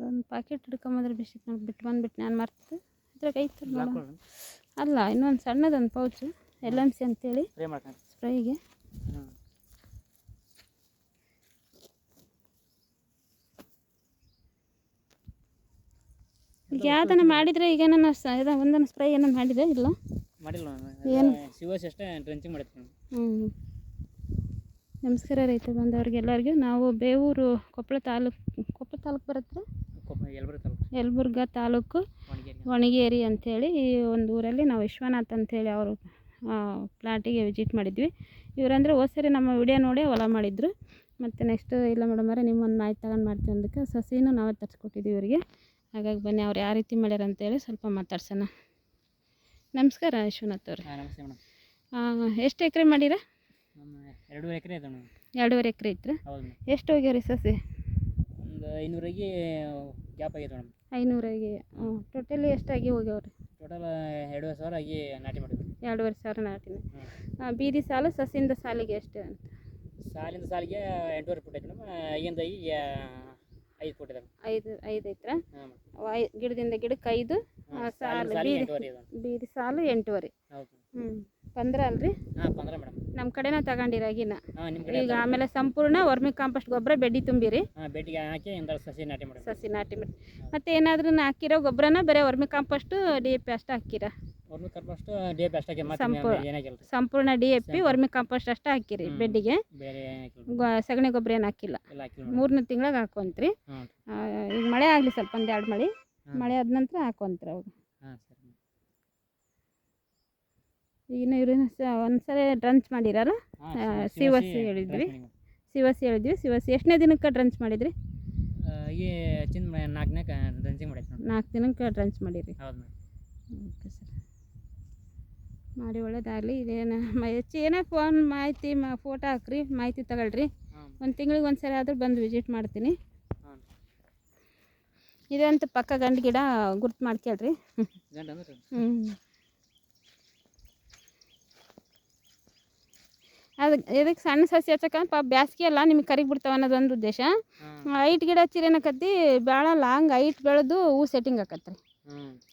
ಒಂದು ಪ್ಯಾಕೆಟ್ ಹಿಡ್ಕೊಂಬಂದ್ರೆ ಬಿಸಿತ್ತು ನೋಡಿ ಬಿಟ್ಟು ಬಂದ್ಬಿಟ್ಟು ನಾನು ಮರ್ತು ಇದ್ರಾಗ ಐತೆ ನೋಡು ಅಲ್ಲ ಇನ್ನೊಂದು ಸಣ್ಣದೊಂದು ಪೌಚು ಎಲ್ ಎಂ ಸಿ ಅಂತೇಳಿ. ಸ್ಪ್ರೈಗೆ ಈಗ ಯಾವ್ದನ್ನ ಮಾಡಿದ್ರೆ ಈಗ ನಾನು ಇದು ಒಂದನ್ನು ಸ್ಪ್ರೇ ಏನೋ ಮಾಡಿದೆ ಇಲ್ಲ? ಮಾಡಿಲ್ಲ ಏನು? ಸಿವಸ್ ಅಷ್ಟೇ ಡ್ರೆಂಚಿಂಗ್ ಹ್ಞೂ ನಮಸ್ಕಾರ ರೈತ ಬಂದವ್ರಿಗೆ ಎಲ್ಲರಿಗೂ. ನಾವು ಬೇವೂರು ಕೊಪ್ಪಳ ತಾಲೂಕು ಕೊಪ್ಪಳ ತಾಲೂಕು ಬರುತ್ತೆ? ಯಲಬುರ್ಗ ತಾಲೂಕು ಒಣಗೇರಿ ಅಂಥೇಳಿ ಈ ಒಂದು ಊರಲ್ಲಿ ನಾವು ವಿಶ್ವನಾಥ್ ಅಂಥೇಳಿ ಅವರು ಪ್ಲಾಟಿಗೆ ವಿಸಿಟ್ ಮಾಡಿದ್ವಿ. ಇವರಂದರೆ ಸರಿ ನಮ್ಮ ವಿಡಿಯೋ ನೋಡಿ ಹೊಲ ಮಾಡಿದ್ರು. ಮತ್ತು ನೆಕ್ಸ್ಟ್ ಇಲ್ಲ ಮೇಡಮರೇ ನಿಮ್ಮೊಂದು ಮಾಹಿತಿ ತಗೊಂಡು ಮಾಡ್ತೀವಿ ಅಂದಕ್ಕೆ ಸಸಿನೂ ನಾವೇ ತರಿಸ್ಕೊಟ್ಟಿದ್ವಿ ಇವರಿಗೆ. ಹಾಗಾಗಿ ಬನ್ನಿ ಅವ್ರು ಯಾವ ರೀತಿ ಮಾಡ್ಯಾರ ಅಂತೇಳಿ ಸ್ವಲ್ಪ ಮಾತಾಡ್ಸೋಣ. ನಮಸ್ಕಾರ ವಿಶ್ವನಾಥ್ ಅವ್ರು. ನಮಸ್ತೆ ಮೇಡಮ್. ಎಷ್ಟು ಎಕರೆ ಮಾಡಿರ? ಎರಡೂವರೆ ಎಕರೆ ಇದೆ ಮೇಡಮ್. ಎರಡೂವರೆ ಎಕರೆ ಇತ್ತು ಎಷ್ಟು ಮೇಡಮ್. ಎಷ್ಟು ಹೋಗ್ಯಾವ್ರಿ ಸಸಿ? ಒಂದು ಐನೂರಿಗೆ ಗ್ಯಾಪ್ ಆಗೈತೆ ಮೇಡಮ್. ಐನೂರಾಗಿ ಹ್ಞೂ. ಟೋಟಲಿ ಎಷ್ಟಾಗಿ ಹೋಗ್ಯಾವ್ರಿ? ಟೋಟಲ್ ಎರಡೂವರೆ ಸಾವಿರ ಆಗಿ ನಾಟಿ ಮಾಡಿದ್ವಿ. ಎರಡೂವರೆ ಸಾವಿರ ನಾಟಿನ. ಬೀದಿ ಸಾಲು ಸಸಿಯಿಂದ ಸಾಲಿಗೆ ಎಷ್ಟು? ಅಂತ ಸಾಲಿಂದ ಸಾಲಿಗೆ ಎಂಟೂವರೆ ಫುಟ್ ಐತೆ ಮೇಡಮ್. ಐಯಿಂದ ಈಗ ಐದು ಫುಟ್ ಇದೆ ಐದು ಐದು ಐತ್ರ? ಹಾಂ ಐ ಗಿಡದಿಂದ ಗಿಡಕ್ಕೆ ಐದು ಆ, ಸಾಲು ಸಾಲಿಗೆ ಬೀದಿ ಎಂಟೂವರೆ ಇದೆ ಬೀದಿ ಸಾಲು ಎಂಟೂವರೆ. ಹೌದು. ಹ್ಞೂ ಪಂದ್ರ ಅಲ್ರಿ? ಹಾಂ ಪಂದ್ರ ಮೇಡಮ್. ನಮ್ಮ ಕಡೆನ ತಗೊಂಡಿರಾಗಿನ ಹಾಂ ನಿಮ್ಮ ಕಡೆ ಈಗ ಆಮೇಲೆ ಸಂಪೂರ್ಣ ವರ್ಮಿ ಕಾಂಪೋಸ್ಟ್ ಗೊಬ್ಬರ ಬೆಡ್ಡಿ ತುಂಬಿರಿ. ಹಾಂ ಹಾಕಿ ಸಸಿ ನಾಟಿ ಸಸಿ ನಾಟಿ ಮಾಡಿ. ಮತ್ತೆ ಏನಾದ್ರೂ ಹಾಕಿರೋ ಗೊಬ್ಬರನ ಬರೀ vermi compost D A P ಅಷ್ಟು ಹಾಕಿರ? ಡೇ ಮತ್ತೆ ಸಂಪೂರ್ಣ. ಏನಾಗಿಲ್ಲ ಸಂಪೂರ್ಣ D A P vermi compost ಅಷ್ಟೇ ಹಾಕಿರಿ ಬೆಡ್ಡಿಗೆ. ಬೇರೆ ಸಗಣಿ ಗೊಬ್ಬರ ಏನು ಹಾಕಿಲ್ಲ. ಮೂರನೇ ತಿಂಗ್ಳಾಗ ಹಾಕೊಂತ್ರಿ. ಈಗ ಮಳೆ ಆಗಲಿ ಸ್ವಲ್ಪ ಒಂದು ಎರಡು ಮಳೆ. ಮಳೆ ಆದ ನಂತರ ಹಾಕೊಂತ್ರಿ ಅವಾಗ ಹಾಂ ಸರಿ ಇವರು ಒಂದು ಒಂದ್ಸರಿ ಡ್ರಂಚ್ ಮಾಡಿರಲ್ಲ ಸಿವಸಿ ಹೇಳಿದ್ವಿ. ಸಿವಸಿ ಹೇಳಿದ್ವಿ. ಶಿವಸಿ ಎಷ್ಟನೇ ದಿನಕ್ಕೆ ಡ್ರಂಚ್ ಮಾಡಿದ್ರಿ? ಈ ನಾಲ್ಕನೇ ಡ್ರೆಂಚಿಂಗ್ ನಾಲ್ಕು ದಿನಕ್ಕೆ ಡ್ರಂಚ್ ಮಾಡಿರಿ. ಹೌದು ಓಕೆ ಸರ್. ಮಾಡಿ ಒಳ್ಳೇದಾಗಲಿ. ಇದೇನು ಮ ಹೆಚ್ಚು ಏನೇ ಫೋನ್ ಮಾಹಿತಿ ಮಾ ಫೋಟೋ ಹಾಕ್ರಿ ಮಾಹಿತಿ ತಗೊಳ್ರಿ. ಒಂದು ತಿಂಗಳಿಗೆ ಒಂದು ಸರಿ ಆದರೂ ಬಂದು ವಿಸಿಟ್ ಮಾಡ್ತೀನಿ. ಇದಂತೂ ಪಕ್ಕ ಗಂಡು ಗಿಡ ಗುರ್ತು ಮಾಡ್ಕೊಳ್ರಿ. ಹ್ಞೂ ಅದು ಇದಕ್ಕೆ ಸಣ್ಣ ಸಸಿ ಹಚ್ಚಕ ಪಾಪ ಬ್ಯಾಸ್ಗೆ ಅಲ್ಲ ನಿಮಗೆ ಕರಿಗ್ ಬಿಡ್ತಾವ ಅನ್ನೋದೊಂದು ಉದ್ದೇಶ. ಐಟ್ ಹೈಟ್ ಗಿಡ ಹಚ್ಚಿರಿ ಏನಕತ್ತಿ ಭಾಳ ಲಾಂಗ್ ಹೈಟ್ ಬೆಳೆದು ಹೂ ಸೆಟ್ಟಿಂಗ್ ಆಕತ್ರಿ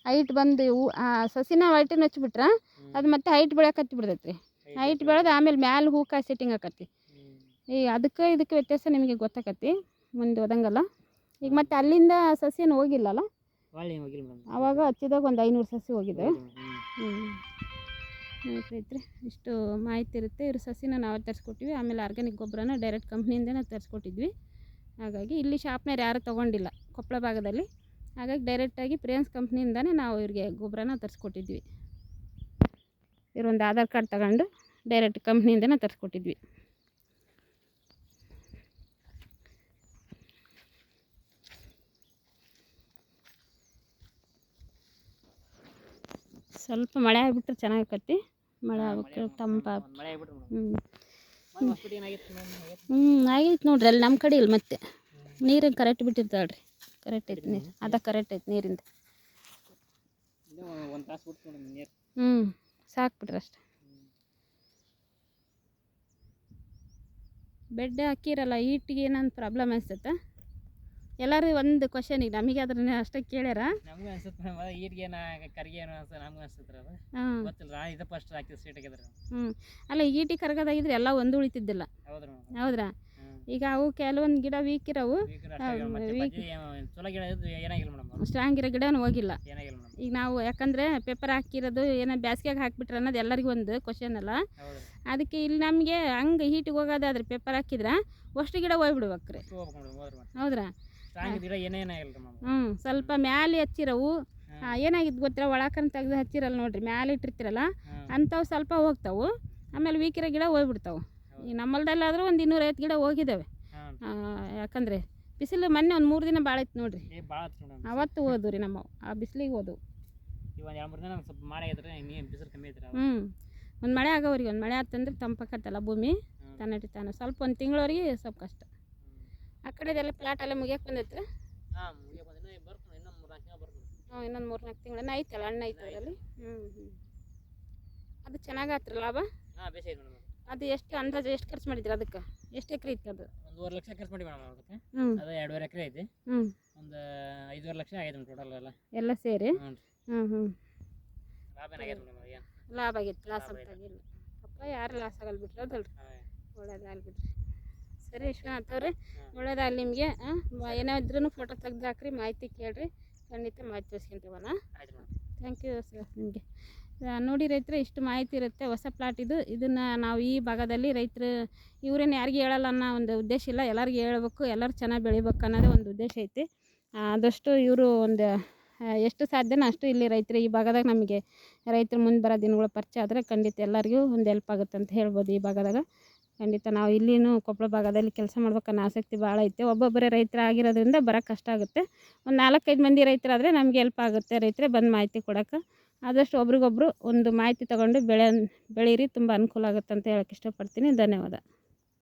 ಹೈಟ್ ಬಂದು ಹೂ ಆ ಸಸಿನ ಹೈಟನ್ನ ಹಚ್ಚಿಬಿಟ್ರೆ ಅದು ಮತ್ತೆ ಹೈಟ್ ಬೆಳಕತ್ತಿ ರೀ ಹೈಟ್ ಬೆಳೆದು ಆಮೇಲೆ ಮ್ಯಾಲೆ ಹೂ ಕಾಯಿ ಸೆಟ್ಟಿಂಗ್ ಆಕತ್ತಿ ಈಗ ಅದಕ್ಕೆ ಇದಕ್ಕೆ ವ್ಯತ್ಯಾಸ ನಿಮಗೆ ಗೊತ್ತಾಕತ್ತಿ ಮುಂದೆ ಹೋದಂಗಲ್ಲ. ಈಗ ಮತ್ತೆ ಅಲ್ಲಿಂದ ಸಸಿಯನ್ನು ಹೋಗಿಲ್ಲಲ್ಲ? ಅವಾಗ ಹಚ್ಚಿದಾಗ ಒಂದು ಐನೂರು ಸಸಿ ಹೋಗಿದೆ. ಹ್ಞೂ ರೈತ್ರಿ ಇಷ್ಟು ಮಾಹಿತಿ ಇರುತ್ತೆ. ಇವ್ರ ಸಸಿನ ನಾವು ತರಿಸ್ಕೊಟ್ಟಿವಿ. ಆಮೇಲೆ ಆರ್ಗ್ಯಾನಿಕ್ ಗೊಬ್ಬರನ ಡೈರೆಕ್ಟ್ ಕಂಪ್ನಿಯಿಂದನೇ ತರಿಸ್ಕೊಟ್ಟಿದ್ವಿ. ಹಾಗಾಗಿ ಇಲ್ಲಿ ಶಾಪ್ನವ್ರು ಯಾರೂ ತೊಗೊಂಡಿಲ್ಲ ಕೊಪ್ಪಳ ಭಾಗದಲ್ಲಿ. ಹಾಗಾಗಿ ಡೈರೆಕ್ಟಾಗಿ ಪ್ರಿಯನ್ಸ್ ಕಂಪ್ನಿಯಿಂದನೇ ನಾವು ಇವ್ರಿಗೆ ಗೊಬ್ಬರನ ತರಿಸ್ಕೊಟ್ಟಿದ್ವಿ. ಒಂದು ಆಧಾರ್ ಕಾರ್ಡ್ ತಗೊಂಡು ಡೈರೆಕ್ಟ್ ಕಂಪ್ನಿಯಿಂದನೇ ತರಿಸ್ಕೊಟ್ಟಿದ್ವಿ. ಸ್ವಲ್ಪ ಮಳೆ ಆಗಿಬಿಟ್ರೆ ಆಗ್ಬಿಟ್ರೆ ತಂಪ ಮಳೆ ಆಗ್ಬೇಕು ತಂಪಾಗ ಹ್ಞೂ ಹ್ಞೂ ಆಗೈತೆ ನೋಡ್ರಿ. ಅಲ್ಲಿ ನಮ್ಮ ಕಡೆ ಇಲ್ಲ ಮತ್ತೆ. ನೀರು ಕರೆಕ್ಟ್ ಬಿಟ್ಟಿರ್ತಾಳ್ರಿ ಕರೆಕ್ಟ್ ಐತೆ ನೀರು ಅದ ಕರೆಕ್ಟ್ ಐತೆ ನೀರಿಂದ. ಹ್ಞೂ ಸಾಕು ಬಿಡ್ರಿ ಅಷ್ಟೆ. ಬೆಡ್ ಹಾಕಿರಲ್ಲ ಈಟ್ಗೆ ಏನಂತ ಪ್ರಾಬ್ಲಮ್ ಅನ್ಸುತ್ತೆ? ಎಲ್ಲರೂ ಒಂದು ಕ್ವಶನ್ ಈಗ ನಮಗೆ ಅದ್ರ ಅಷ್ಟೇ ಕೇಳ್ಯಾರ? ನಮಗೂ ಅನ್ಸುತ್ತೆ ಮೇಡಮ್ ಅದು ಈಟ್ಗೆ ನಾ ಕರ್ಗೆ ಏನೋ ಅನ್ಸ ನಮಗೂ ಅನ್ಸುತ್ತೆ ಅದು. ಗೊತ್ತಿಲ್ಲ ನಾ ಇದು ಫಸ್ಟ್ ಹಾಕಿದ ಸೀಟ್ ಹಾಕಿದ್ರೆ ಹ್ಞೂ ಅಲ್ಲ ಈಟಿ ಕರ್ಗದಾಗಿದ್ರೆ ಎಲ್ಲ ಒಂದು ಉಳಿತಿದ್ದಿಲ್ಲ. ಹೌದ್ರ? ಹೌದ್ರಾ ಈಗ ಅವು ಕೆಲವೊಂದು ಗಿಡ ವೀಕ್ ಇರವು ಸ್ಟ್ರಾಂಗ್ ಇರೋ ಗಿಡನೂ ಹೋಗಿಲ್ಲ. ಈಗ ನಾವು ಯಾಕಂದರೆ ಪೇಪರ್ ಹಾಕಿರೋದು ಏನೋ ಬ್ಯಾಸ್ಗೆಗೆ ಹಾಕ್ಬಿಟ್ರೆ ಅನ್ನೋದು ಎಲ್ಲರಿಗೂ ಒಂದು ಕ್ವಶನ್ ಅಲ್ಲ. ಅದಕ್ಕೆ ಇಲ್ಲಿ ನಮಗೆ ಹಂಗೆ ಹೀಟಿಗೆ ಹೋಗೋದಾದ್ರೆ ಪೇಪರ್ ಹಾಕಿದ್ರೆ ಅಷ್ಟು ಗಿಡ ಹೋಗ್ಬಿಡ್ಬೇಕ್ರಿ ಹೋದ್ರಿ? ಹ್ಞೂ ಸ್ವಲ್ಪ ಮ್ಯಾಲೆ ಹಚ್ಚಿರವು ಹಾಂ. ಏನಾಗಿದ್ದು ಗೊತ್ತಿರ ಒಳಕನ್ ತೆಗ್ದು ಹಚ್ಚಿರಲ್ಲ ನೋಡ್ರಿ ಮ್ಯಾಲೆ ಇಟ್ಟಿರ್ತಿರಲ್ಲ ಅಂಥವು ಸ್ವಲ್ಪ ಹೋಗ್ತಾವು. ಆಮೇಲೆ ವೀಕಿರ ಗಿಡ ಹೋಗ್ಬಿಡ್ತಾವೆ. ಈಗ ನಮ್ಮಲ್ದಲ್ಲಾದರೂ ಒಂದು ಇನ್ನೂರೈವತ್ತು ಗಿಡ ಹೋಗಿದ್ದಾವೆ ಯಾಕಂದರೆ ಬಿಸಿಲು ಮೊನ್ನೆ ಒಂದು ಮೂರು ದಿನ ಭಾಳ ಇತ್ತು ನೋಡ್ರಿ. ಅವತ್ತು ಹೋದ್ವು ರೀ ನಮ್ಮವು ಆ ಬಿಸಿಲಿಗೆ ಹೋದವು. ಹ್ಞೂ ಒಂದು ಮಳೆ ಆಗೋವ್ರಿಗೆ ಒಂದು ಮಳೆ ಆತಂದ್ರೆ ತಂಪಕ್ಕತ್ತಲ್ಲ ಭೂಮಿ. ತನ್ನಟಿ ತಾನು. ಸ್ವಲ್ಪ ಒಂದು ತಿಂಗಳವರೆಗೆ ಸ್ವಲ್ಪ ಕಷ್ಟ. ಆ ಕಡೆದೆಲ್ಲ ಪ್ಲಾಟ್ ಎಲ್ಲ ಮುಗಿಯಕ್ಕೆ ಬಂದೈತೆ. ಹ್ಞೂ ಇನ್ನೊಂದು ಮೂರು ನಾಲ್ಕು ತಿಂಗಳನ್ನ ಐತಲ್ಲ ಹಣ್ಣು ಐತೆ ಅದರಲ್ಲಿ? ಹ್ಞೂ ಹ್ಞೂ ಅದು ಚೆನ್ನಾಗಿ ಆತ್ರಿ ಲಾಭ? ಐತೆ ಅದು ಎಷ್ಟು ಅಂದಾಜು ಎಷ್ಟು ಖರ್ಚು ಮಾಡಿದ್ರಿ ಅದಕ್ಕೆ? ಎಷ್ಟು ಎಕರೆ ಇತ್ತು ಅದು? ಒಂದು ಒಂದೂವರೆ ಲಕ್ಷ ಖರ್ಚು ಮಾಡಿ ಮೇಡಮ್ ಅದಕ್ಕೆ. ಅದು ಎರಡೂವರೆ ಎಕರೆ ಐತಿ. ಒಂದು ಐದುವರೆ ಲಕ್ಷ ಆಗೈತೆ ಟೋಟಲ್ ಎಲ್ಲ. ಎಲ್ಲ ಸೇರಿ? ಹ್ಞೂ ಲಾಭ ಆಗೈತೆ ಲಾಸ್ ಲಾಭ ಐತೆ. ಅಪ್ಪ ಯಾರು ಲಾಸ್ ಆಗಲ್ಲ ಬಿಟ್ರಿ ಅದಲ್ರಿ ಒಳ್ಳೇದಾಗಲಿ ಬಿಡ್ರಿ ಸರಿ ವಿಶ್ವನಾಥ್ ಅವ್ರಿ ರೀ ಒಳ್ಳೇದಾಗಲಿ ನಿಮಗೆ? ಏನಾದ್ರೂ ಫೋಟೋ ತೆಗ್ದು ಹಾಕ್ರಿ ಮಾಹಿತಿ ಕೇಳ್ರಿ ಖಂಡಿತ ಮಾಹಿತಿ ಮೇಡಮ್. ಥ್ಯಾಂಕ್ ಯು ಸರ್ ನಿಮಗೆ. ನೋಡಿ ರೈತರು ಇಷ್ಟು ಮಾಹಿತಿ ಇರುತ್ತೆ ಹೊಸ ಪ್ಲಾಟ್ ಇದು. ಇದನ್ನು ನಾವು ಈ ಭಾಗದಲ್ಲಿ ರೈತರು ಇವ್ರೇನು ಯಾರಿಗೂ ಹೇಳಲ್ಲ ಅನ್ನೋ ಒಂದು ಉದ್ದೇಶ ಇಲ್ಲ. ಎಲ್ಲರಿಗೂ ಹೇಳ್ಬೇಕು ಎಲ್ಲರೂ ಚೆನ್ನಾಗಿ ಬೆಳಿಬೇಕು ಅನ್ನೋದೇ ಒಂದು ಉದ್ದೇಶ ಐತಿ. ಆದಷ್ಟು ಇವರು ಒಂದು ಎಷ್ಟು ಸಾಧ್ಯನೋ ಅಷ್ಟು ಇಲ್ಲಿ ರೈತರು ಈ ಭಾಗದಾಗ ನಮಗೆ ರೈತರು ಮುಂದೆ ಬರೋ ದಿನಗಳು ಪರಿಚಯ ಆದರೆ ಖಂಡಿತ ಎಲ್ಲರಿಗೂ ಒಂದು ಹೆಲ್ಪ್ ಆಗುತ್ತೆ ಅಂತ ಹೇಳ್ಬೋದು ಈ ಭಾಗದಾಗ. ಖಂಡಿತ ನಾವು ಇಲ್ಲಿನೂ ಕೊಪ್ಪಳ ಭಾಗದಲ್ಲಿ ಕೆಲಸ ಮಾಡ್ಬೇಕನ್ನೋ ಆಸಕ್ತಿ ಭಾಳ ಐತೆ. ಒಬ್ಬೊಬ್ಬರೇ ರೈತರು ಆಗಿರೋದ್ರಿಂದ ಬರೋಕ್ಕೆ ಕಷ್ಟ ಆಗುತ್ತೆ. ಒಂದು ನಾಲ್ಕೈದು ಮಂದಿ ರೈತರಾದರೆ ನಮಗೆ ಹೆಲ್ಪ್ ಆಗುತ್ತೆ ರೈತರೇ ಬಂದು ಮಾಹಿತಿ ಕೊಡೋಕ್ಕೆ ಆದಷ್ಟು ಒಬ್ರಿಗೊಬ್ರು ಒಂದು ಮಾಹಿತಿ ತಗೊಂಡು ಬೆಳೆ, ಬೆಳೀರಿ, ತುಂಬ ಅನುಕೂಲ ಆಗುತ್ತೆ ಅಂತ ಹೇಳಕ್ಕೆ ಇಷ್ಟಪಡ್ತೀನಿ. ಧನ್ಯವಾದ.